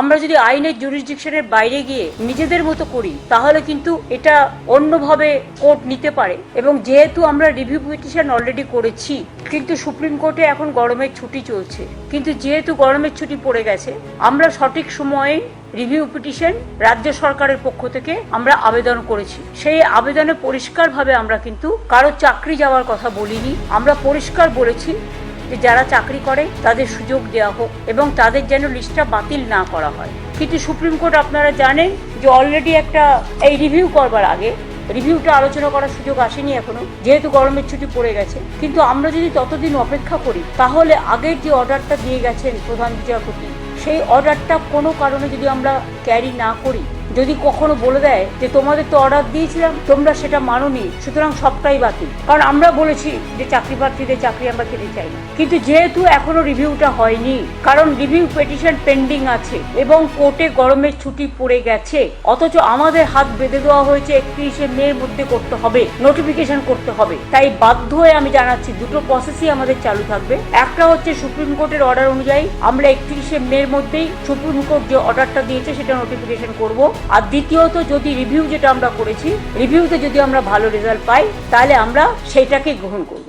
আমরা যদি আইনের জুরিসডিকশনের বাইরে গিয়ে নিজেদের মতো করি, তাহলে কিন্তু এটা অন্যভাবে কোর্ট নিতে পারে। এবং যেহেতু আমরা রিভিউ পিটিশন অলরেডি করেছি, কিন্তু সুপ্রিম কোর্টে এখন গরমের ছুটি চলছে। কিন্তু যেহেতু গরমের ছুটি পড়ে গেছে, আমরা সঠিক সময়ে রিভিউ পিটিশন রাজ্য সরকারের পক্ষ থেকে আমরা আবেদন করেছি। সেই আবেদনে পরিষ্কারভাবে আমরা কিন্তু কারও চাকরি যাওয়ার কথা বলিনি। আমরা পরিষ্কার বলেছি যে যারা চাকরি করে, তাদের সুযোগ দেওয়া হোক এবং তাদের যেন লিস্টটা বাতিল না করা হয়। কিন্তু সুপ্রিম কোর্ট আপনারা জানেন যে অলরেডি একটা, এই রিভিউ করবার আগে রিভিউটা আলোচনা করার সুযোগ আসেনি এখনও, যেহেতু গরমের ছুটি পড়ে গেছে। কিন্তু আমরা যদি ততদিন অপেক্ষা করি, তাহলে আগের যে অর্ডারটা দিয়ে গেছেন প্রধান বিচারপতি, সেই অর্ডারটা কোনো কারণে যদি আমরা ক্যারি না করি যদি কখনো বলে দেয় যে তোমাদের তো অর্ডার দিয়েছিলাম, তোমরা সেটা মানোনি, সুতরাং সবটাই বাতিল। কারণ আমরা বলেছি যে চাকরি প্রার্থীদের চাকরি আমরা খেতে চাই না। কিন্তু যেহেতু এখনও রিভিউটা হয়নি, কারণ রিভিউ পেটিশন পেন্ডিং আছে এবং কোর্টে গরমের ছুটি পড়ে গেছে, অথচ আমাদের হাত বেঁধে দেওয়া হয়েছে একত্রিশে মের মধ্যে করতে হবে নোটিফিকেশন করতে হবে। তাই বাধ্য হয়ে আমি জানাচ্ছি, দুটো প্রসেসই আমাদের চালু থাকবে। একটা হচ্ছে সুপ্রিম কোর্টের অর্ডার অনুযায়ী আমরা একত্রিশে মের মধ্যেই সুপ্রিম কোর্ট যে অর্ডারটা দিয়েছে সেটা নোটিফিকেশন করব। আর দ্বিতীয়ত যদি রিভিউ যেটা আমরা করেছি রিভিউতে যদি আমরা ভালো রেজাল্ট পাই, তাহলে আমরা সেইটাকে গ্রহণ করব।